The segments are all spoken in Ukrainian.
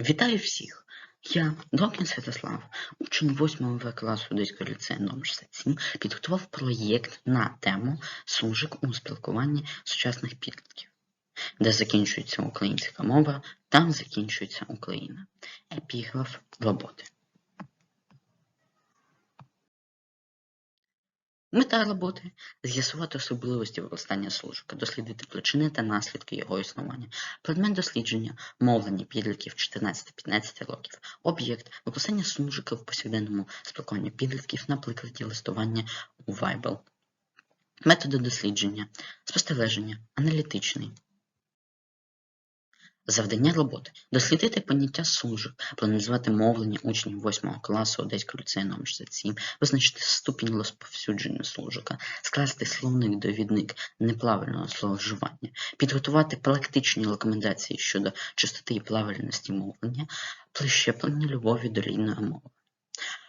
Вітаю всіх! Я, Докін Святослав, учень 8 В класу Одеського ліцею номер 67, підготував проєкт на тему Служик у спілкуванні сучасних підлітків, де закінчується українська мова, там закінчується Україна. Епіграф роботи. Мета роботи з'ясувати особливості використання служика, дослідити причини та наслідки його існування, предмет дослідження мовлення підлітків 14-15 років, об'єкт використання служика в повсякденному спілкуванні підлітків на прикладі листування у Viber. Методи дослідження, спостереження, аналітичний. Завдання роботи дослідити поняття служок, проаналізувати мовлення учнів 8 класу Одеського ліцею номер 67, визначити ступінь розповсюдження служика, скласти словник-довідник неправильного словоживання, підготувати практичні рекомендації щодо чистоти і правильності мовлення, прищеплення любові до рідної мови.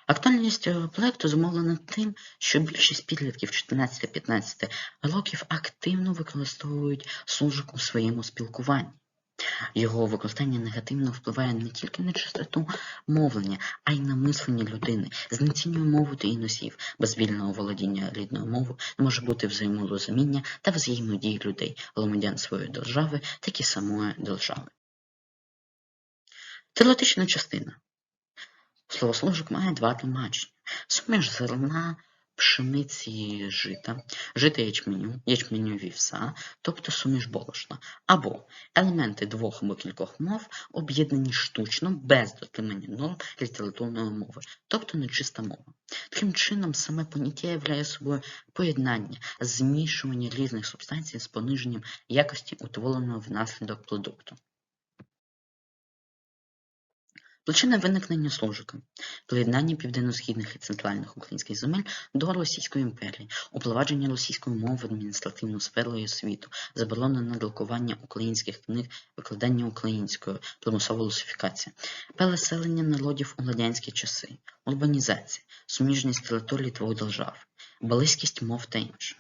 Актуальність цього проекту зумовлена тим, що більшість підлітків 14-15 років активно використовують служок у своєму спілкуванні. Його використання негативно впливає не тільки на чистоту мовлення, а й на мислення людини, знецінює мову та її носів. Без вільного володіння рідною мовою може бути взаєморозуміння та взаємодії людей, громадян своєї держави, так і самої держави. Теоретична частина. Словослужок має два тлумачення. Суміш зерна, пшениці жита, жита ячменю, ячменю вівса, тобто суміш борошна, або елементи двох або кількох мов об'єднані штучно без дотримання норм літературної мови, тобто нечиста мова. Таким чином, саме поняття являє собою поєднання, змішування різних субстанцій з пониженням якості утвореного внаслідок продукту. Причина виникнення служика приєднання південно-східних і центральних українських земель до Російської імперії, упровадження російської мови в адміністративну сферу і освіту, заборона на друкування українських книг, викладання українською, примусова русифікація, переселення народів у радянські часи, урбанізація, суміжність територій двох держав, близькість мов та інше.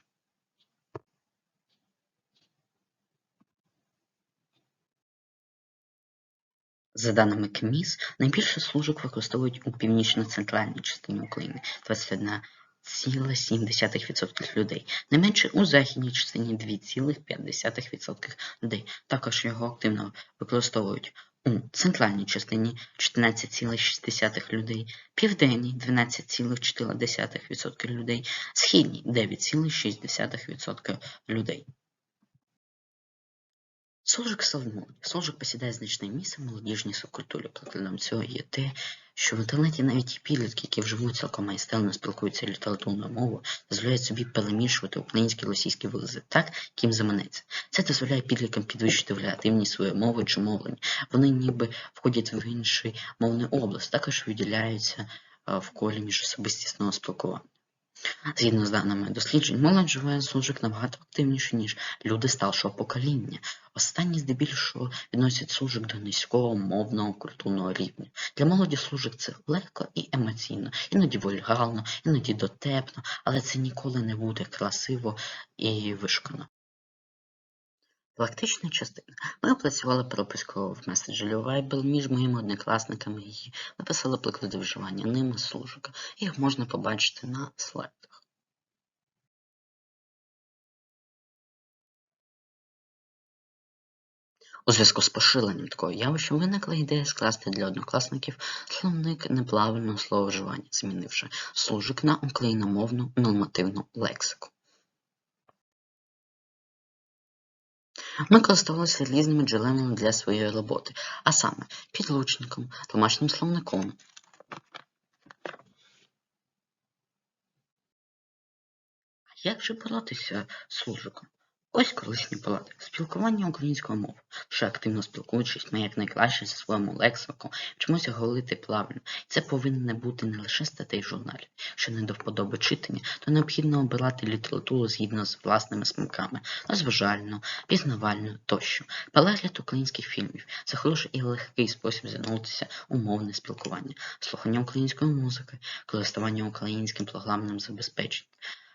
За даними КМІС, найбільше служок використовують у північно-центральній частині України 21,7% людей, найменше у західній частині 2,5% людей. Також його активно використовують у центральній частині 14,6% людей, південній 12,4% людей, східній 9,6% людей. Служик Совмолоді. Служик посідає значне місце в молодіжній субкультурі. Прикладом цього є те, що в інтернеті навіть ті підлітки, які вживу цілком майстерно спілкуються літературною мовою, дозволяють собі перемішувати українські і російські вирази так, ким заманеться. Це дозволяє підліткам підвищити варіативність своєї мови чи мовлення. Вони ніби входять в інший мовний область, також виділяються в колі міжособистісного спілкування. Згідно з даними досліджень, молодь живе служик набагато активніше, ніж люди старшого покоління. Останні здебільшого відносять служик до низького мовного культурного рівня. Для молоді служик це легко і емоційно, іноді вульгарно, іноді дотепно, але це ніколи не буде красиво і вишкано. Практична частина. Ми опрацювали прописку в меседжері Viber між моїми однокласниками і написали приклади вживання ними служика. Їх можна побачити на слайдах. У зв'язку з поширенням такого явища виникла ідея скласти для однокласників словник неправильного словоживання, змінивши служик на україномовну нормативну лексику. Ми користувалися різними джерелами для своєї роботи, а саме підручником, домашнім словником. Як же боротися з служиком? Ось корисні поради. Спілкування українською мовою. Ще активно спілкуючись, ми якнайкраще зі своєму лексиком вчимося говорити правильно. Це повинно бути не лише статей журналів. Що не до вподоби читання, то необхідно обирати літературу згідно з власними смаками, розважальну, пізнавальну тощо. Перегляд українських фільмів це хороший і легкий спосіб звернутися у мовне спілкування, слухання української музики, користування українським програмним забезпеченням.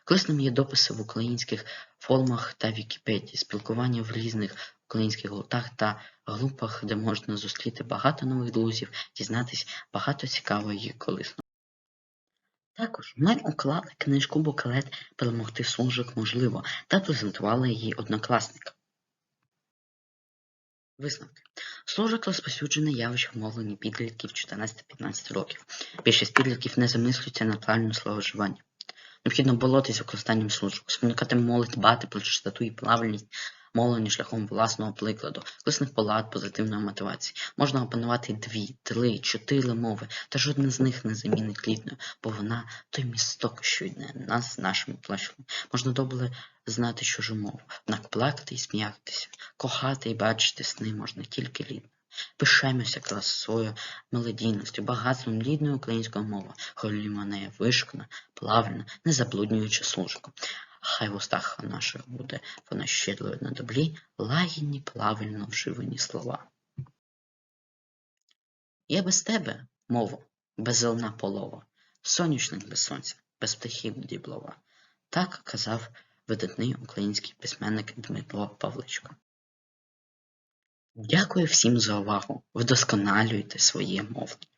Корисними є дописи в українських форумах та Вікіпедії, спілкування в різних українських гуртах та групах, де можна зустріти багато нових друзів, дізнатись багато цікавого і корисного. Також ми уклали книжку Буклет Перемогти служок можливо та презентували її однокласникам. Висновки. Служок розповсюджене явище в мовленні підлітків 14-15 років. Більшість підлітків не замислюється над правильним словоживанням. Необхідно боротися використанням служок, спонукати молодь дбати про чистоту і правильність мовлення шляхом власного прикладу, корисних порад, позитивної мотивації. Можна опанувати дві, три, чотири мови, та жодна з них не замінить рідної, бо вона той місток, що йде нас нашими плащами. Можна добре знати чужу мову, однак плакати і сміятися, кохати і бачити сни можна тільки рідною. Пишаємося красою, мелодійністю, багатством рідної української мови, холімо неї вишукана, плавна, не заблуднюючи служку. Хай в устах наших буде вона щедрою на добрі, лагідні, правильно вживані слова. Я без тебе, мову, без зелена полова, соняшник без сонця, без птахів діблова. Так казав видатний український письменник Дмитро Павличко. Дякую всім за увагу. Вдосконалюйте своє мовлення.